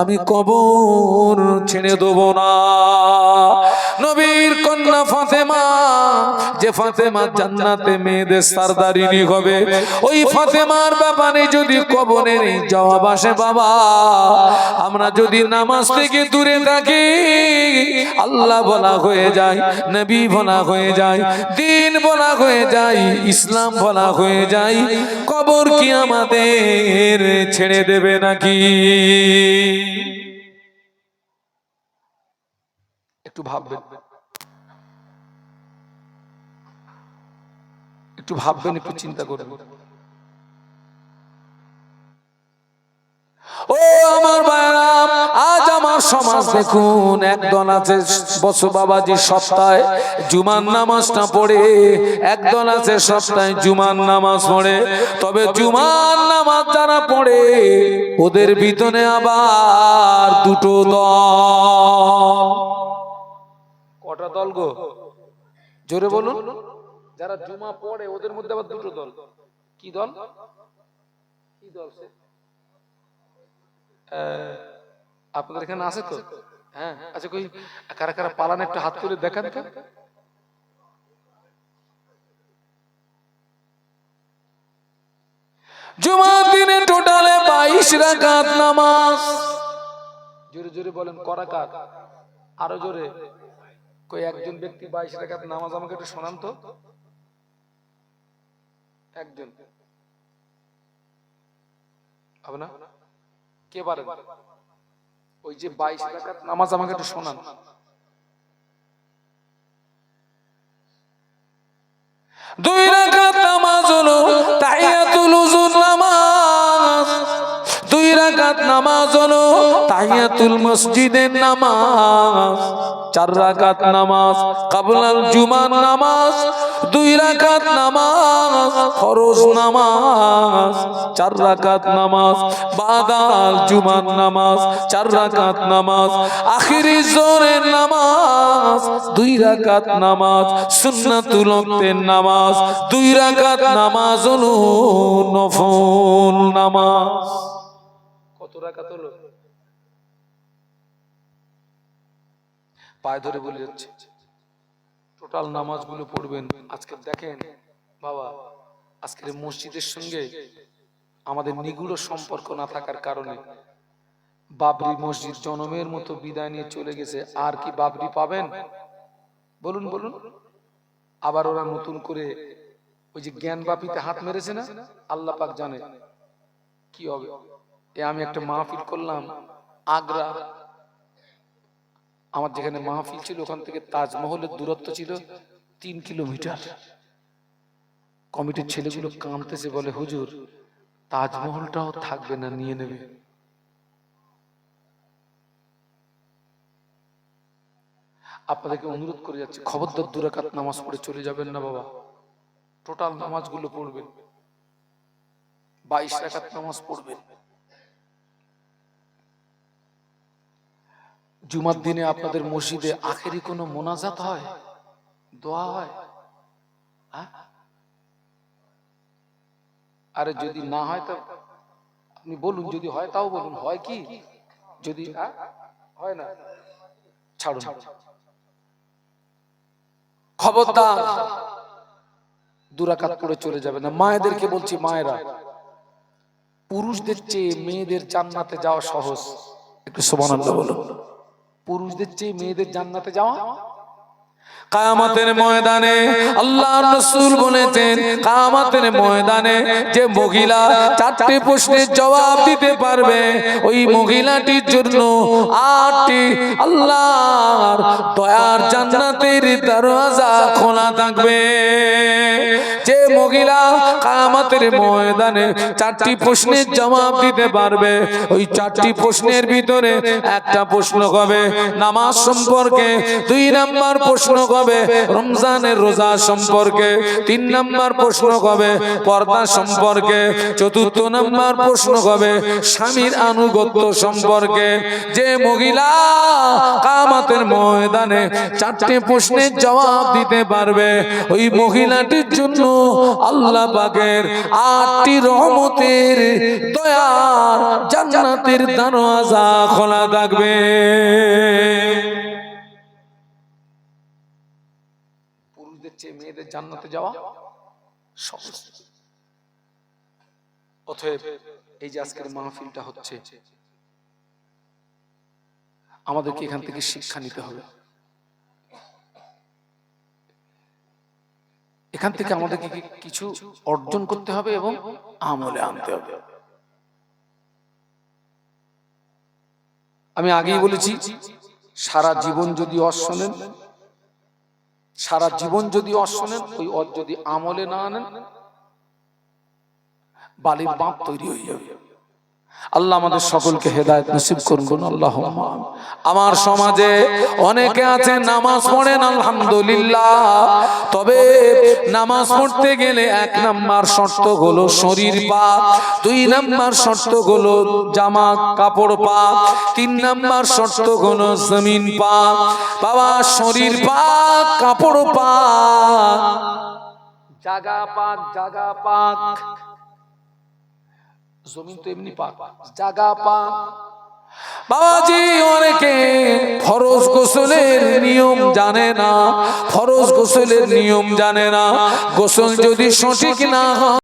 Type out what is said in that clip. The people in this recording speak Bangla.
আমি কবর ছেড়ে দেব না। নবীর কন্যা ফাতেমা, যে ফাতেমা জান্নাতে মেয়েদের সারদারিনী হবে, ওই ফাতেমার ব্যাপারে যদি কবরের জবাব আসে বাবা, আমরা যদি নামাজ থেকে দূরে থাকি, আল্লাহ বলা হয়ে যায়, নবী বলা হয়ে যায়, দিন বলা হয়ে যায়, ইসলাম বলা হয়ে যায়, কবর কি আমাদের ছেড়ে দেবে নাকি? একটু ভাববেন। একটু ভাববেন একটু চিন্তা করবেন ও আমার ভাইরা আজ আমার সমাজ দেখুন একদল আছে বসু বাবাজি সপ্তাহে জুমার নামাজটা পড়ে একদল আছে সপ্তাহে জুমার নামাজ পড়ে। তবে জুমার নামাজ যারা পড়ে ওদের ভিতরে আবার দুটো দল। কটা দল গো? জোরে বলুন। যারা জুমা পড়ে ওদের মধ্যে আবার দুটো দল। কি দল? কি দল সে? আপনাদের এখানে আছে তো? হ্যাঁ আচ্ছা কই? কারা কারা পালান একটু হাত তুলে দেখান তো। জুমার দিনে টোটালে বাইশ রাকাত নামাজ। জোরে জোরে বলেন করাকাত আরও জোরে। কই একজন ব্যক্তি বাইশ রাকাত নামাজ আমাকে একটু শোনান তো। একজন। হবে না কে পারেন? ওই যে বাইশ রাকাত নামাজ আমাকে একটু শোনান। দুই নামাজ হলো তাহিয়াতুল মসজিদের নামাজ। চার রাকাত নামাজ, কাবলাল জুমার নামাজ, দুই রাকাত নামাজ, ফরজ নামাজ, চার রাকাত নামাজ, বাদাল জুমার নামাজ, চার রাকাত নামাজ, আখিরি জোরের নামাজ, দুই রাকাত নামাজ, সুন্নাতুল ওয়াক্তের নামাজ, দুই রাকাত নামাজ হলো নফল নামাজ। পায়ে ধরে বলে যাচ্ছে, টোটাল নামাজগুলো পড়বেন। আজকে দেখেন, বাবা, আজকের মসজিদের সঙ্গে আমাদের সম্পর্ক না থাকার কারণে বাবরি মসজিদ জনমের মতো বিদায় নিয়ে চলে গেছে। আর কি বাবরি পাবেন? বলুন বলুন। আবার ওরা নতুন করে ওই যে জ্ঞান বাপিতে হাত মেরেছে না? আল্লাহ পাক জানে। কি হবে? আমি একটা মাহফিল করলাম, আগ্রা। আমার যেখানে মাহফিল ছিল, ওখান থেকে তাজমহলের দূরত্ব ছিল তিন কিলোমিটার। কমিটির ছেলেগুলো কাঁদতেছে, বলে, হুজুর, তাজমহলটাও থাকবে না, নিয়ে নেবে। আপনাদেরকে অনুরোধ করে যাচ্ছি, খবরদার দুরাকাত নামাজ পড়ে চলে যাবেন না, বাবা। টোটাল নামাজগুলো পড়বেন। বাইশ রাকাত নামাজ পড়বেন। জুমার দিনে আপনাদের মসজিদে আখেরি কোনো মোনাজাত হয়? দোয়া হয়? হ্যাঁ? আরে যদি না হয় তো আপনি বলুন, যদি হয় তাও বলুন, হয় কি? যদি হ্যাঁ? না, ছাড়ুন। খবরদার দুরাকাত পড়ে চলে যাবে না। মায়েদেরকে বলছি, মায়েরা, পুরুষদের চেয়ে মেয়েদের জান্নাতে যাওয়া সহজ। একটু সুবহানাল্লাহ বলো পুরুষদের চেয়ে মেয়েদের জান্নাতে যাওয়া? কায়ামাতের ময়দানে আল্লাহ রসুল বলেছেন, কায়ামাতের ময়দানে যে মহিলা চারটি প্রশ্নের জবাব দিতে পারবে, ওই মহিলাটির জন্য আটটি আল্লাহর দয়ার জান্নাতের দরওয়াজা খোলা থাকবে। মহিলা কায়ামাতের ময়দানে চারটি প্রশ্নের জবাব দিতে পারবে। ওই চারটি প্রশ্নের ভিতরে একটা প্রশ্ন হবে নামাজ সম্পর্কে। দুই নাম্বার প্রশ্ন হবে রমজানের রোজা সম্পর্কে। তিন নাম্বার প্রশ্ন হবে পর্দা সম্পর্কে। চতুর্থ নাম্বার প্রশ্ন হবে স্বামীর আনুগত্য সম্পর্কে। যে মহিলা কামাতের ময়দানে চারটে প্রশ্নের জবাব দিতে পারবে, ওই মহিলাটির জন্য আল্লাহ পাকের আটটি রহমতের দয়ার জান্নাতের দরওয়াজা খোলা থাকবে। পুরুষদের চেয়ে মেয়েদের জান্নাতে যাওয়া সহজ। অতএব এই যে আজকের মাহফিলটা হচ্ছে, আমাদেরকে এখান থেকে শিক্ষা নিতে হবে। এখান থেকে আমাদেরকে কিছু অর্জন করতে হবে এবং আমলে আনতে হবে। আমি আগেই বলেছি সারা জীবন যদি অশ্বনেন সারা জীবন যদি অশ্বনেন ওই অর যদি আমলে না আনেন বালির বাঁধ তৈরি হয়ে যাবে। আল্লাহ আমাদের সকলকে হেদায়ত নসিব করুন আল্লাহ আমার সমাজে অনেকে আছে নামাজ পড়েন আলহামদুলিল্লাহ। তবে নামাজ পড়তে গেলে এক নাম্বার শর্ত হলো শরীর পাক দুই নাম্বার শর্ত হলো জামা কাপড় পাক তিন নাম্বার শর্ত হলো জমিন পাক বাবা শরীর পাক কাপড় পাক জাগা পাক জাগা পাক। জমিন তো এমনি পাক। জাগা পাক। বাবাজি অনেকে ফরজ গোসলের নিয়ম জানে না। ফরজ গোসলের নিয়ম জানে না। গোসল যদি সঠিক না হয়